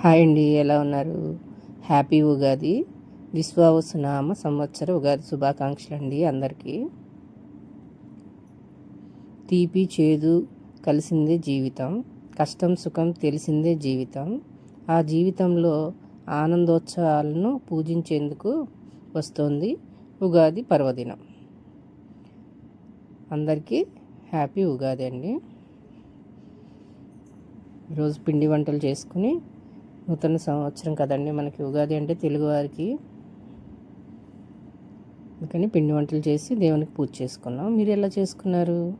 Hi అండి ఎలా ఉన్నారు? హ్యాపీ ఉగాది. విశ్వావసునామ సంవత్సర ఉగాది శుభాకాంక్షలు అండి అందరికీ. తీపి చేదు కలిసిందే జీవితం కష్టం సుఖం తెలిసిందే జీవితం. ఆ జీవితంలో ఆనందోత్సవాలను పూజించేందుకు వస్తోంది ఉగాది పర్వదినం. అందరికీ హ్యాపీ ఉగాది అండి. ఈరోజు పిండి వంటలు చేసుకుని నూతన సంవత్సరం కదండి మనకి ఉగాది అంటే తెలుగువారికి అందుకని పిండి వంటలు చేసి దేవునికి పూజ చేసుకున్నాం. మీరు ఎలా చేసుకున్నారు?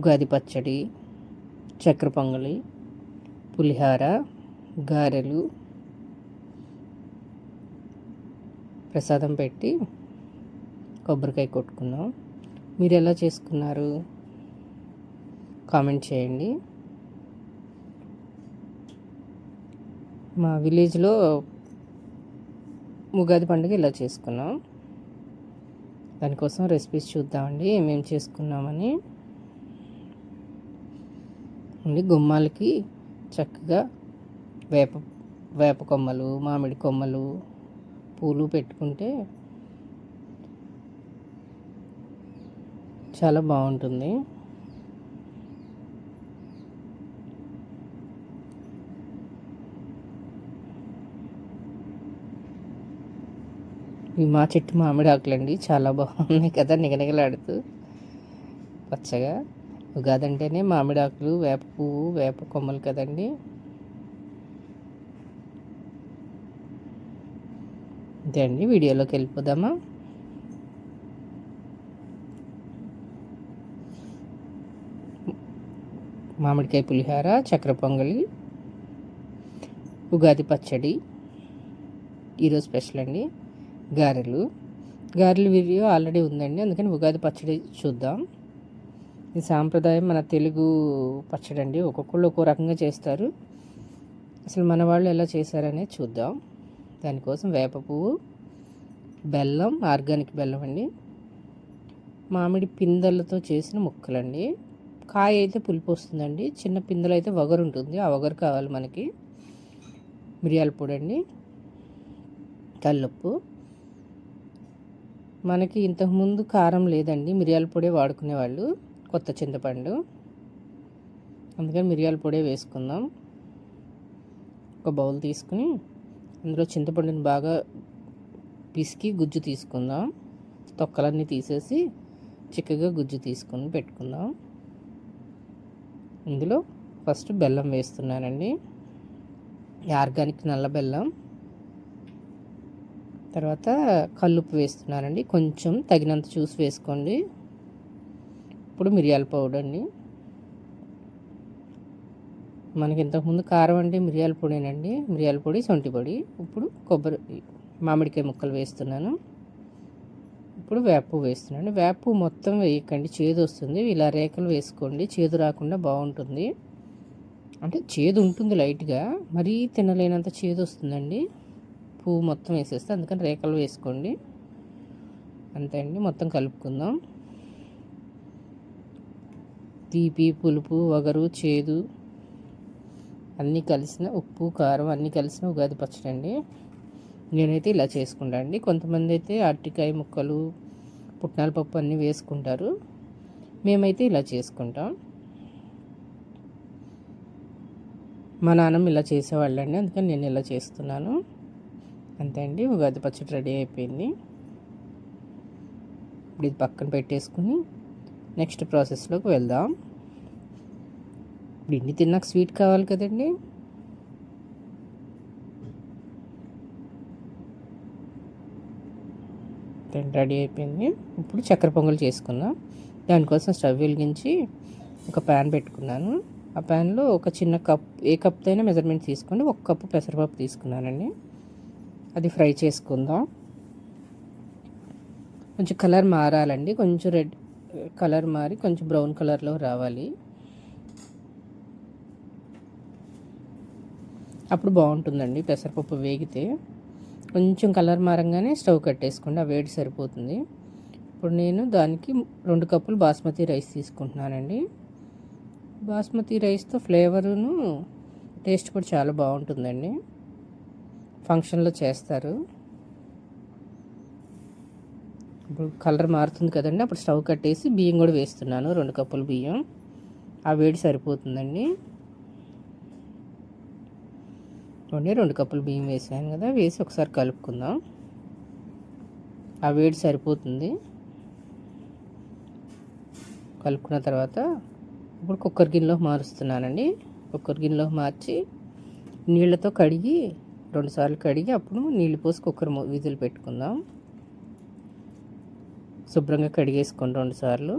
ఉగాది పచ్చడి చక్కెర పొంగలి పులిహార గారెలు ప్రసాదం పెట్టి కొబ్బరికాయ కొట్టుకున్నాం. మీరు ఎలా చేసుకున్నారు? కామెంట్ చేయండి. మా విలేజ్లో ఉగాది పండుగ ఇలా చేసుకున్నాం. దానికోసం రెసిపీస్ చూద్దామండి ఏమేమి చేసుకున్నామని. అండి గుమ్మాలకి చక్కగా వేప వేప కొమ్మలు మామిడి కొమ్మలు పూలు పెట్టుకుంటే చాలా బాగుంటుంది. మా చెట్టు మామిడి ఆకులండి చాలా బాగున్నాయి కదా నిగనిగలాడుతూ. పచ్చగా. ఉగాది అంటేనే మామిడి ఆకులు వేప పువ్వు వేప కొమ్మలు కదండి. అంతే అండి వీడియోలోకి వెళ్ళిపోదామా? మామిడికాయ పులిహార చక్ర పొంగలి ఉగాది పచ్చడి. ఈరోజు స్పెషల్ అండి. గారెలు. గారెలు వీడియో ఆల్రెడీ ఉందండి. అందుకని ఉగాది పచ్చడి చూద్దాం. ఈ సాంప్రదాయం మన తెలుగు పచ్చడి అండి ఒక్కొక్కళ్ళు ఒక్కో రకంగా చేస్తారు. అసలు మన వాళ్ళు ఎలా చేశారనేది చూద్దాం. దానికోసం వేప పువ్వు బెల్లం ఆర్గానిక్ బెల్లం అండి. మామిడి పిందెలతో చేసిన ముక్కలండి. కాయ అయితే పులుపు వస్తుందండి. చిన్న పిందెలు అయితే వగరు ఉంటుంది. ఆ వగరు కావాలి మనకి. మిరియాల పొడి అండి. కల్లుప్పు మనకి ఇంతకుముందు కారం లేదండి. మిరియాల పొడి వాడుకునేవాళ్ళు కొత్త చింతపండు. అందుకని మిరియాల పొడి వేసుకుందాం. ఒక బౌల్ తీసుకుని అందులో చింతపండుని బాగా పిసికి గుజ్జు తీసుకుందాం. తొక్కలన్నీ తీసేసి చిక్కగా గుజ్జు తీసుకుని పెట్టుకుందాం. ఇందులో ఫస్ట్ బెల్లం వేస్తున్నానండి. ఆర్గానిక్ నల్ల బెల్లం. తర్వాత కల్లుప్పు వేస్తున్నానండి. కొంచెం తగినంత చూసి వేసుకోండి. ఇప్పుడు మిరియాల పౌడర్ అండి. మనకి ఇంతకుముందు కారం అంటే మిరియాల పొడినండి. మిరియాల పొడి సొంటి పొడి. ఇప్పుడు కొబ్బరి మామిడికాయ ముక్కలు వేస్తున్నాను. ఇప్పుడు వేపు వేస్తున్నాను. వేపు మొత్తం వేయకండి. చేదు వస్తుంది. ఇలా రేఖలు వేసుకోండి. చేదు రాకుండా బాగుంటుంది. అంటే చేదు ఉంటుంది లైట్గా. మరీ తినలేనంత చేదు వస్తుందండి. పువ్వు మొత్తం వేసేస్తే అందుకని రేఖలు వేసుకోండి. అంతే అండి మొత్తం కలుపుకుందాం. తీపి పులుపు వగరు చేదు అన్నీ కలిసిన ఉప్పు కారం అన్నీ కలిసిన ఉగాది పచ్చడి అండి. నేనైతే ఇలా చేసుకుంటా అండి. కొంతమంది అయితే అరటికాయ ముక్కలు పుట్నాల పప్పు అన్నీ వేసుకుంటారు. మేమైతే ఇలా చేసుకుంటాం. మా నాన్నమ్మ ఇలా చేసేవాళ్ళండి అందుకని నేను ఇలా చేస్తున్నాను. అంతే అండి. ఉగాది పచ్చడి రెడీ అయిపోయింది. ఇప్పుడు ఇది పక్కన పెట్టేసుకుని నెక్స్ట్ ప్రాసెస్లోకి వెళ్దాం. ఇప్పుడు ఇన్ని తిన్నాక స్వీట్ కావాలి కదండి. రెడీ అయిపోయింది. ఇప్పుడు చక్కెర పొంగల్ చేసుకుందాం. దానికోసం స్టవ్ వెలిగించి ఒక ప్యాన్ పెట్టుకున్నాను. ఆ ప్యాన్లో ఒక చిన్న కప్ ఏ కప్తో అయినా మెజర్మెంట్ తీసుకోండి. ఒక కప్పు పెసరపప్పు తీసుకున్నానండి. అది ఫ్రై చేసుకుందాం. కొంచెం కలర్ మారాలండి. కొంచెం రెడ్ కలర్ మారి కొంచెం బ్రౌన్ కలర్లో రావాలి. అప్పుడు బాగుంటుందండి పెసరపప్పు వేగితే. కొంచెం కలర్ మారంగానే స్టవ్ కట్టేసుకోండి. ఆ వేడి సరిపోతుంది. ఇప్పుడు నేను దానికి రెండు కప్పులు బాస్మతి రైస్ తీసుకుంటున్నానండి. బాస్మతి రైస్తో ఫ్లేవరును టేస్ట్ కూడా చాలా బాగుంటుందండి. ఫంక్షన్లో చేస్తారు. ఇప్పుడు కలర్ మారుతుంది కదండి. అప్పుడు స్టవ్ కట్టేసి బియ్యం కూడా వేస్తున్నాను. రెండు కప్పులు బియ్యం. ఆ వేడి సరిపోతుందండి. రెండు రెండు కప్పులు బియ్యం వేసాను కదా. వేసి ఒకసారి కలుపుకుందాం. ఆ వేడి సరిపోతుంది. కలుపుకున్న తర్వాత ఇప్పుడు కుక్కర్ గిన్నెలో మారుస్తున్నానండి. కుక్కర్ గిన్నెలో మార్చి నీళ్ళతో కడిగి రెండుసార్లు కడిగి అప్పుడు నీళ్ళు పోసి కుక్కర్ విధులు పెట్టుకుందాం. శుభ్రంగా కడిగేసుకోండి రెండుసార్లు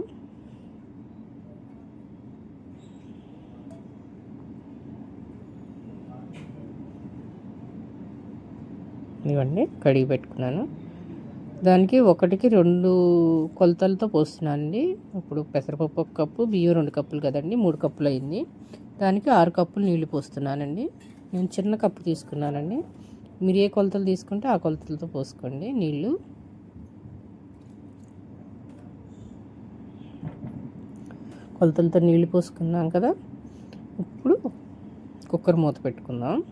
ఇవ్వండి కడిగి పెట్టుకున్నాను. దానికి ఒకటికి రెండు కొలతలతో పోస్తున్నాను అండి ఇప్పుడు పెసరపప్పు ఒక కప్పు బియ్యం రెండు కప్పులు కదండి మూడు కప్పులు అయింది. దానికి ఆరు కప్పులు నీళ్ళు పోస్తున్నానండి. నేను చిన్న కప్పు తీసుకున్నానండి. మీరు ఏ కొలతలు తీసుకుంటే ఆ కొలతలతో పోసుకోండి. నీళ్ళు. కొలతలతో నీళ్ళు పోసుకున్నాం కదా. ఇప్పుడు కుక్కర్ మూత పెట్టుకుందాం.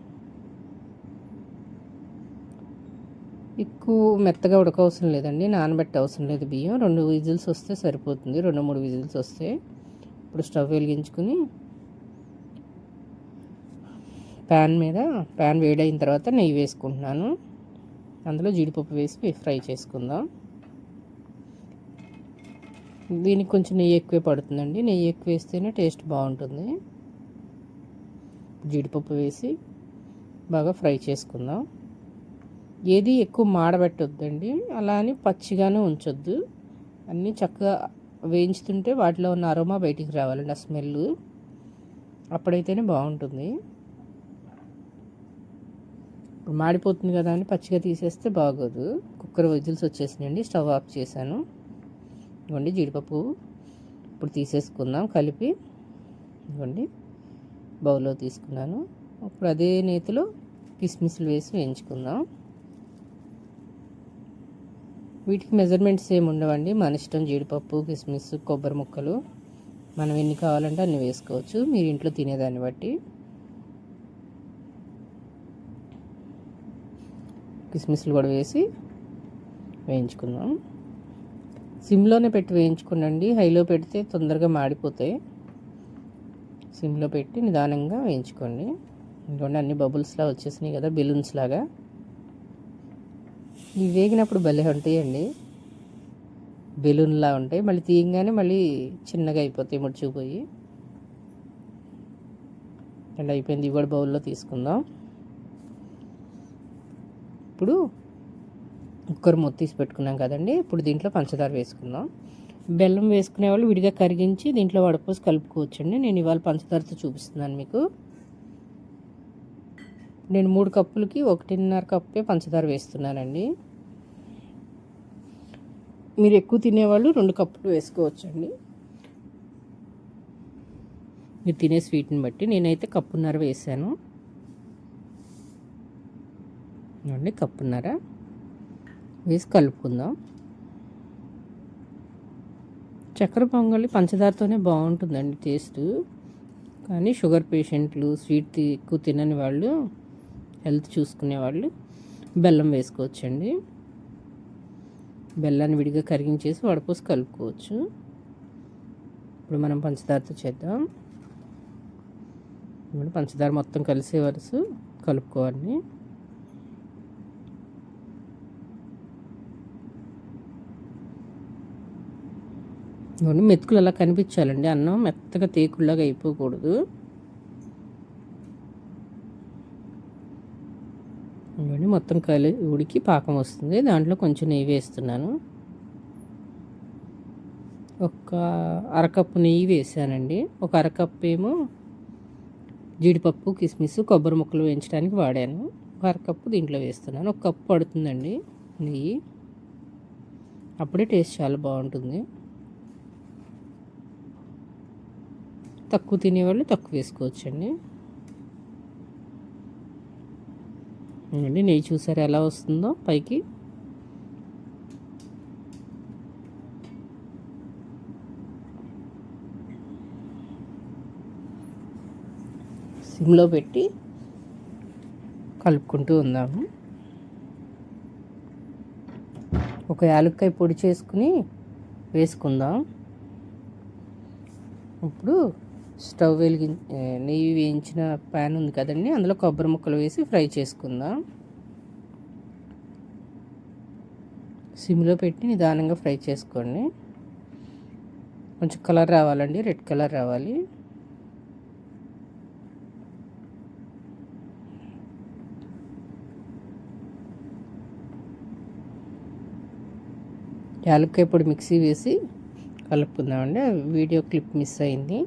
ఎక్కువ మెత్తగా ఉడక అవసరం లేదండి. నానబెట్ట అవసరం లేదు బియ్యం. రెండు విజిల్స్ వస్తే సరిపోతుంది. రెండు మూడు విజిల్స్ వస్తే. ఇప్పుడు స్టవ్ వెలిగించుకుని ప్యాన్ మీద ప్యాన్ వేడైన తర్వాత నెయ్యి వేసుకుంటున్నాను. అందులో జీడిపప్పు వేసి ఫ్రై చేసుకుందాం. దీనికి కొంచెం నెయ్యి ఎక్కువే పడుతుందండి. నెయ్యి ఎక్కువ వేస్తేనే టేస్ట్ బాగుంటుంది. జీడిపప్పు వేసి బాగా ఫ్రై చేసుకుందాం. ఏది ఎక్కువ మాడబెట్టొద్దండి. అలా అని పచ్చిగానే ఉంచొద్దు. అన్నీ చక్కగా వేయించుతుంటే వాటిలో ఉన్న అరోమా బయటికి రావాలండి ఆ స్మెల్ అప్పుడైతేనే బాగుంటుంది. మాడిపోతుంది కదా అని పచ్చిగా తీసేస్తే బాగోదు. కుక్కర్ విజిల్స్ వచ్చేసినాయండి. స్టవ్ ఆఫ్ చేశాను. ఇవ్వండి జీడిపప్పు ఇప్పుడు తీసేసుకుందాం కలిపి. ఇవ్వండి బౌల్లో తీసుకున్నాను. ఇప్పుడు అదే నేతిలో కిస్మిస్లు వేసి వేయించుకుందాం. వీటికి మెజర్మెంట్స్ ఏమి ఉండవండి. మన ఇష్టం జీడిపప్పు కిస్మిస్ కొబ్బరి ముక్కలు. మనం ఎన్ని కావాలంటే అన్ని వేసుకోవచ్చు. మీరు ఇంట్లో తినేదాన్ని బట్టి. కిస్మిస్లు కూడా వేసి వేయించుకుందాం. సిమ్లోనే పెట్టి వేయించుకునండి. హైలో పెడితే తొందరగా మాడిపోతాయి. సిమ్లో పెట్టి నిదానంగా వేయించుకోండి. ఇంకోండి అన్ని బబుల్స్లా వచ్చేసినాయి కదా బెలూన్స్ లాగా. ఇవి వేగినప్పుడు భలే ఉంటాయండి. బెలూన్లా ఉంటాయి. మళ్ళీ తీయంగానే మళ్ళీ చిన్నగా అయిపోతాయి ముడిచిపోయి ఇలా అయిపోయింది. ఇవి కూడా బౌల్లో తీసుకుందాం. ఇప్పుడు కుక్కర్ మూత తీసి పెట్టుకున్నాం కదండి. ఇప్పుడు దీంట్లో పంచదార వేసుకుందాం. బెల్లం వేసుకునే వాళ్ళు విడిగా కరిగించి దీంట్లో వడపోసి కలుపుకోవచ్చండి. నేను ఇవాళ పంచదారతో చూపిస్తున్నాను మీకు. నేను మూడు కప్పులకి ఒకటిన్నర కప్పే పంచదార వేస్తున్నానండి. మీరు ఎక్కువ తినేవాళ్ళు రెండు కప్పులు వేసుకోవచ్చండి. మీరు తినే స్వీట్ని బట్టి నేనైతే కప్పున్నర వేసాను. అండి కప్పున్నర వేసి కలుపుకుందాం. చక్కెర పొంగలి పంచదారతోనే బాగుంటుందండి టేస్ట్. కానీ షుగర్ పేషెంట్లు స్వీట్ ఎక్కువ తినని వాళ్ళు హెల్త్ చూసుకునే వాళ్ళు బెల్లం వేసుకోవచ్చండి. బెల్లాన్ని విడిగా కరిగించేసి వడపోసి కలుపుకోవచ్చు. ఇప్పుడు మనం పంచదారతో చేద్దాం. ఇప్పుడు పంచదార మొత్తం కలిసే వరుసు కలుపుకోవాలి. ఇవన్నీ మెతుకులు అలా కనిపించాలండి. అన్నం మెత్తగా తేకుల్లాగా అయిపోకూడదు. ఇవన్నీ మొత్తం కలి ఉడికి పాకం వస్తుంది. దాంట్లో కొంచెం నెయ్యి వేస్తున్నాను. ఒక అరకప్పు నెయ్యి వేసానండి ఒక అరకప్పు ఏమో జీడిపప్పు కిస్మిస్ కొబ్బరి ముక్కలు వేయించడానికి వాడాను. ఒక అరకప్పు దీంట్లో వేస్తున్నాను. ఒక కప్పు పడుతుందండి నెయ్యి. అప్పుడే టేస్ట్ చాలా బాగుంటుంది. తక్కువ తినేవాళ్ళు తక్కువ వేసుకోవచ్చండి. అండి నెయ్యి చూసారు ఎలా వస్తుందో పైకి. సిమ్లో పెట్టి కలుపుకుంటూ ఉందాము. ఒక యాలక్కాయ పొడి చేసుకుని వేసుకుందాం. ఇప్పుడు స్టవ్ వెలిగి నెయ్యి వేయించిన ప్యాన్ ఉంది కదండి అందులో కొబ్బరి ముక్కలు వేసి ఫ్రై చేసుకుందాం. సిమ్లో పెట్టి నిదానంగా ఫ్రై చేసుకోండి. కొంచెం కలర్ రావాలండి రెడ్ కలర్ రావాలి. యాలక్కాయ పొడి మిక్సీ వేసి కలుపుకుందామండి వీడియో క్లిప్ మిస్ అయింది.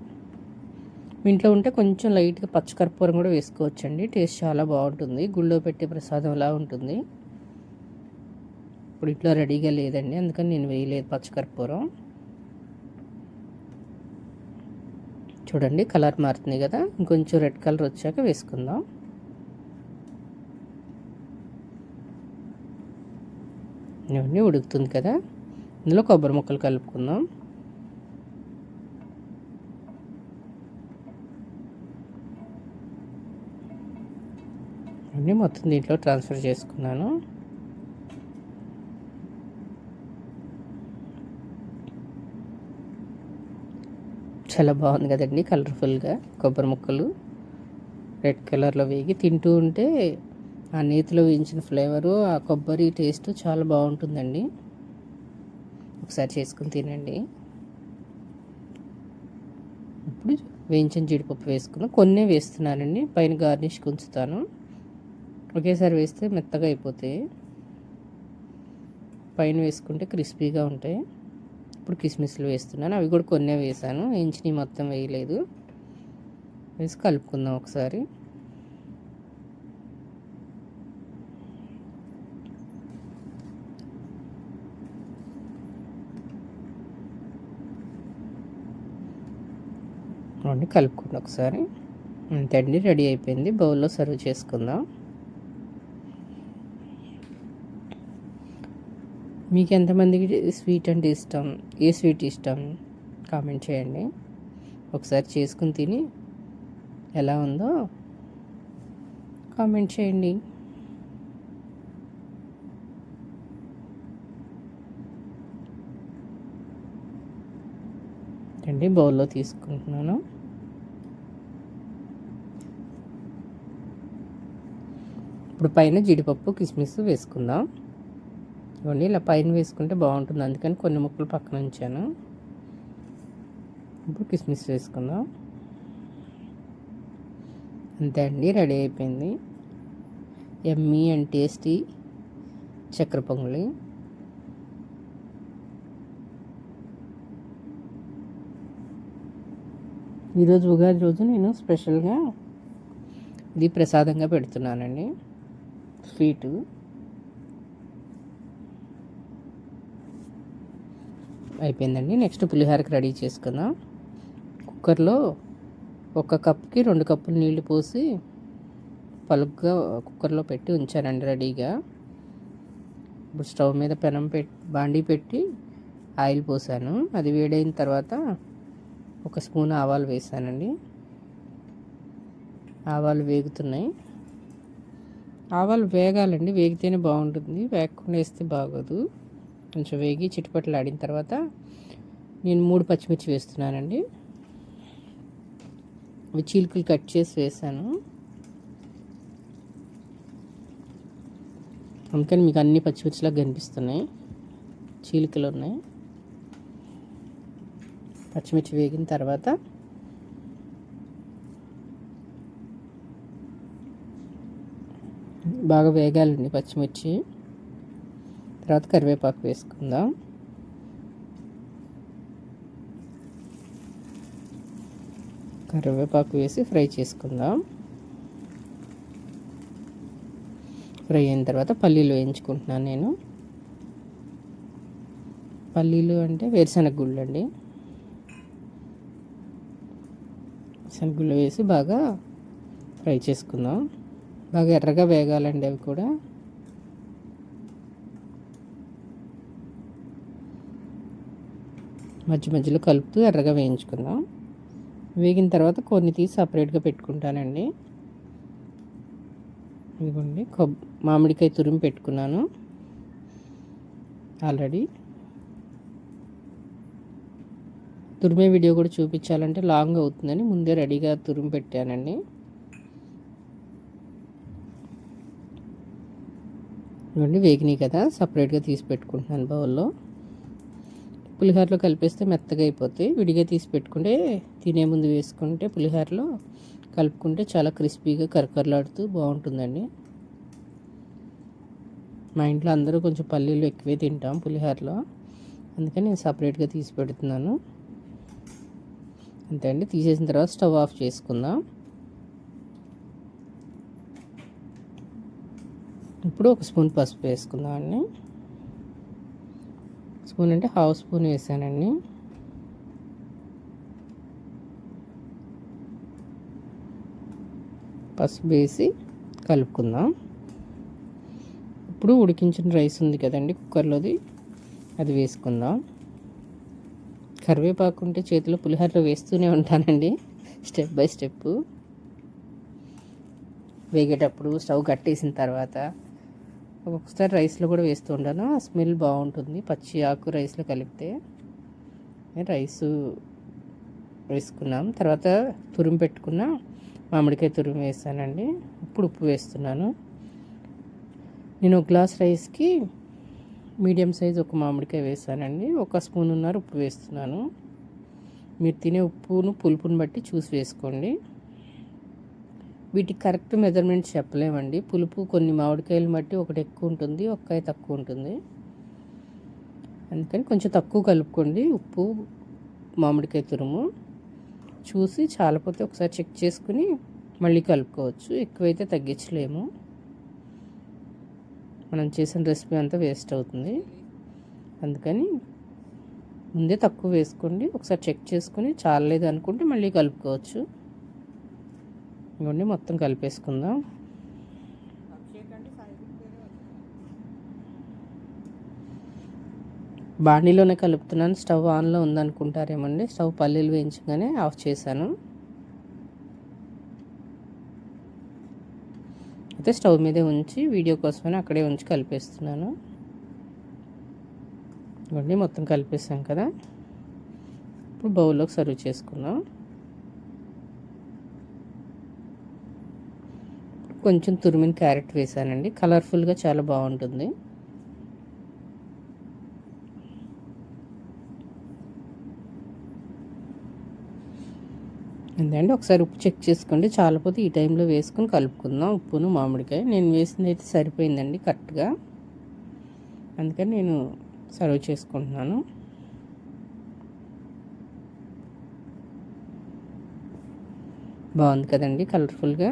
ఇంట్లో ఉంటే కొంచెం లైట్గా పచ్చకర్పూరం కూడా వేసుకోవచ్చండి. టేస్ట్ చాలా బాగుంటుంది. గుళ్ళో పెట్టే ప్రసాదం అలా ఉంటుంది. ఇప్పుడు ఇట్లా రెడీగా లేదండి. అందుకని నేను వేయలేదు పచ్చకర్పూరం. చూడండి కలర్ మారుతుంది కదా. ఇంకొంచెం రెడ్ కలర్ వచ్చాక వేసుకుందాం. ఇవన్నీ ఉడుకుతుంది కదా. ఇందులో కొబ్బరి ముక్కలు కలుపుకుందాం. అన్నీ మొత్తం దీంట్లో ట్రాన్స్ఫర్ చేసుకున్నాను. చాలా బాగుంది కదండి కలర్ఫుల్గా కొబ్బరి ముక్కలు రెడ్ కలర్లో వేగి తింటూ ఉంటే ఆ నేతిలో వేయించిన ఫ్లేవరు ఆ కొబ్బరి టేస్ట్ చాలా బాగుంటుందండి. ఒకసారి చేసుకుని తినండి. ఇప్పుడు వేయించిన జీడిపప్పు వేసుకుని కొన్నే వేస్తున్నానండి. పైన గార్నిష్కి ఉంచుతాను. ఒకేసారి వేస్తే మెత్తగా అయిపోతాయి. పైన వేసుకుంటే క్రిస్పీగా ఉంటాయి. ఇప్పుడు కిస్మిస్లు వేస్తున్నాను. అవి కూడా కొన్నే వేసాను. ఇంచిని మొత్తం వేయలేదు. వేసి కలుపుకుందాం ఒకసారి. అండి ఒకసారి. అంతే అండి రెడీ అయిపోయింది. బౌల్లో సర్వ్ చేసుకుందాం. మీకు ఎంతమందికి స్వీట్ అంటే ఇష్టం? ఏ స్వీట్ ఇష్టం? కామెంట్ చేయండి. ఒకసారి చేసుకుని తిని ఎలా ఉందో కామెంట్ చేయండి. అండి బౌల్లో తీసుకుంటున్నాను. ఇప్పుడు పైన జీడిపప్పు కిస్మిస్ వేసుకుందాం. ఇవ్వండి ఇలా పైన వేసుకుంటే బాగుంటుంది. అందుకని కొన్ని ముక్కలు పక్కన ఉంచాను. ఇప్పుడు కిస్మిస్ వేసుకుందాం. అంతే అండి రెడీ అయిపోయింది. ఎమ్మీ అండ్ టేస్టీ చక్కెర పొంగలి. ఈరోజు ఉగాది రోజు నేను స్పెషల్గా ఇది ప్రసాదంగా పెడుతున్నానండి. స్వీటు. అయిపోయిందండి. నెక్స్ట్ పులిహోరకి రెడీ చేసుకుందాం. కుక్కర్లో ఒక కప్కి రెండు కప్పులు నీళ్ళు పోసి పలుగ్గా కుక్కర్లో పెట్టి ఉంచానండి రెడీగా. ఇప్పుడు స్టవ్ మీద పెనం పెట్టి బాండీ పెట్టి ఆయిల్ పోసాను. అది వేడైన తర్వాత ఒక స్పూన్ ఆవాలు వేసానండి. ఆవాలు వేగుతున్నాయి. ఆవాలు వేగాలండి. వేగితేనే బాగుంటుంది. వేగకుండా వేస్తే బాగోదు. కొంచెం వేగి చిటిపట్లు ఆడిన తర్వాత నేను మూడు పచ్చిమిర్చి వేస్తున్నానండి. అవి చీలికలు కట్ చేసి వేసాను. అందుకని మీకు అన్ని పచ్చిమిర్చిలాగా కనిపిస్తున్నాయి. చీలికలు ఉన్నాయి. పచ్చిమిర్చి వేగిన తర్వాత బాగా వేగాలండి పచ్చిమిర్చి. తర్వాత కరివేపాకు వేసుకుందాం. కరివేపాకు వేసి ఫ్రై చేసుకుందాం. ఫ్రై అయిన తర్వాత పల్లీలు వేయించుకుంటున్నాను నేను. పల్లీలు అంటే వేరుశనగ గుళ్ళు అండి శనగుళ్ళు వేసి బాగా ఫ్రై చేసుకుందాం. బాగా ఎర్రగా వేగాలండి అవి కూడా. మధ్య మధ్యలో కలుపుతూ ఎర్రగా వేయించుకుందాం. వేగిన తర్వాత కొన్ని తీసి సపరేట్గా పెట్టుకుంటానండి. ఇదిగోండి కొబ్ మామిడికాయ తురిమి పెట్టుకున్నాను. ఆల్రెడీ. తురిమే వీడియో కూడా చూపించాలంటే లాంగ్ అవుతుందని ముందే రెడీగా తురిమి పెట్టానండి. ఇవ్వండి వేగినాయి కదా సపరేట్గా తీసి పెట్టుకుంటున్నాను బౌల్లో. పులిహోరలో కలిపేస్తే మెత్తగా అయిపోతాయి విడిగా తీసి పెట్టుకుంటే తినే ముందు వేసుకుంటే పులిహోరలో కలుపుకుంటే చాలా క్రిస్పీగా కరకరలాడుతూ బాగుంటుందండి. మా ఇంట్లో అందరూ కొంచెం పల్లీలు ఎక్కువే తింటాం పులిహోరలో. అందుకని నేను సపరేట్గా తీసి పెడుతున్నాను. అంతే అండి. తీసేసిన తర్వాత స్టవ్ ఆఫ్ చేసుకుందాం. ఇప్పుడు ఒక స్పూన్ పసుపు వేసుకుందాం అండి. స్పూన్ అంటే హాఫ్ స్పూన్ వేసానండి. పసుపు వేసి కలుపుకుందాం. ఇప్పుడు ఉడికించిన రైస్ ఉంది కదండి కుక్కర్లోది అది వేసుకుందాం. కరివేపాకు ఉంటే చేతిలో పులిహోరలో వేస్తూనే ఉంటానండి స్టెప్ బై స్టెప్. వేగేటప్పుడు స్టవ్ కట్టేసిన తర్వాత ఒక్కొక్కసారి రైస్లో కూడా వేస్తూ ఉంటాను. ఆ స్మెల్ బాగుంటుంది. పచ్చి ఆకు రైస్లో కలిపితే. రైసు వేసుకున్నాం. తర్వాత తురుము పెట్టుకున్న మామిడికాయ తురుము వేసానండి. ఇప్పుడు ఉప్పు వేస్తున్నాను. నేను ఒక గ్లాస్ రైస్కి మీడియం సైజ్ ఒక మామిడికాయ వేసానండి. ఒక స్పూన్ ఉన్నారు ఉప్పు వేస్తున్నాను. మీరు తినే ఉప్పును పులుపును బట్టి చూసి వేసుకోండి. వీటికి కరెక్ట్ మెజర్మెంట్ చెప్పలేమండి. పులుపు కొన్ని మామిడికాయలు బట్టి ఒకటి ఎక్కువ ఉంటుంది ఒక్కాయ తక్కువ ఉంటుంది. అందుకని కొంచెం తక్కువ కలుపుకోండి. ఉప్పు మామిడికాయ తురుము చూసి చాలపోతే ఒకసారి చెక్ చేసుకుని మళ్ళీ కలుపుకోవచ్చు. ఎక్కువైతే తగ్గించలేము. మనం చేసిన రెసిపీ అంతా వేస్ట్ అవుతుంది. అందుకని ముందే తక్కువ వేసుకోండి. ఒకసారి చెక్ చేసుకుని చాలలేదు అనుకుంటే మళ్ళీ కలుపుకోవచ్చు. ఇవన్నీ మొత్తం కలిపేసుకుందాం. బాండీలోనే కలుపుతున్నాను. స్టవ్ ఆన్లో ఉందనుకుంటారేమండి. స్టవ్ పల్లీలు వేయించగానే ఆఫ్ చేశాను. అయితే స్టవ్ మీదే ఉంచి వీడియో కోసమని అక్కడే ఉంచి కలిపేస్తున్నాను. ఇవన్నీ మొత్తం కలిపేసాం కదా. ఇప్పుడు బౌల్లోకి సర్వ్ చేసుకుందాం. కొంచెం తురిమిన క్యారెట్ వేసానండి. కలర్ఫుల్గా చాలా బాగుంటుంది. అండి ఒకసారి ఉప్పు చెక్ చేసుకోండి. చాలపోతే ఈ టైంలో వేసుకొని కలుపుకుందాం. ఉప్పును మామిడికాయ. నేను వేసింది అయితే సరిపోయిందండి కరెక్ట్గా. అందుకని నేను సర్వ్ చేసుకుంటున్నాను. బాగుంది కదండి కలర్ఫుల్గా.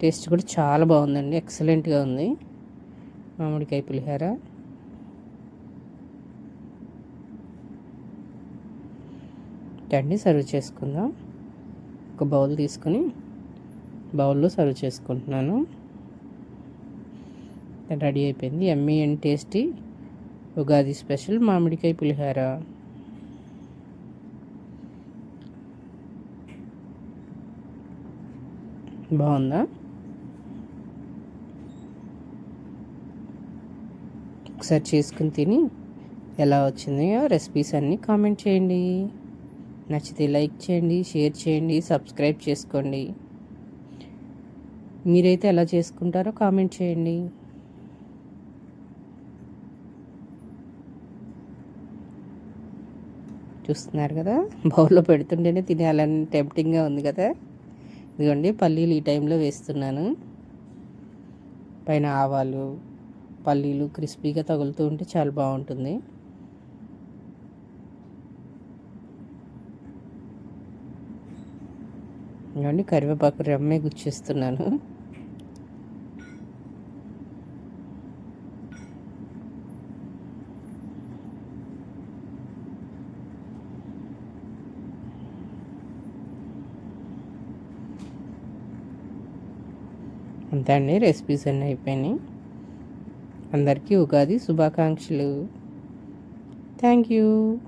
టేస్ట్ కూడా చాలా బాగుందండి. ఎక్సలెంట్గా ఉంది. మామిడికాయ పులిహోర. అండి సర్వ్ చేసుకుందాం. ఒక బౌల్ తీసుకొని బౌల్లో సర్వ్ చేసుకుంటున్నాను. రెడీ అయిపోయింది. Yummy and tasty Ugadi special మామిడికాయ పులిహోర. బాగుందా? ఒకసారి చేసుకుని తిని ఎలా వచ్చిందో రెసిపీస్ అన్నీ కామెంట్ చేయండి. నచ్చితే లైక్ చేయండి షేర్ చేయండి సబ్స్క్రైబ్ చేసుకోండి. మీరైతే ఎలా చేసుకుంటారో కామెంట్ చేయండి. చూస్తున్నారు కదా? బౌల్లో పెడుతుంటేనే తినాలని టెంప్టింగ్గా ఉంది కదా? ఇదిగోండి పల్లీలు ఈ టైంలో వేస్తున్నాను. పైన ఆవాలు పల్లీలు క్రిస్పీగా తగులుతూ ఉంటే చాలా బాగుంటుంది. ఇవ్వండి కరివేపాకు రమ్మే గుచ్చేస్తున్నాను. అంతే అండి రెసిపీస్ అన్నీ అయిపోయినాయి. అందరికీ ఉగాది శుభాకాంక్షలు. Thank you.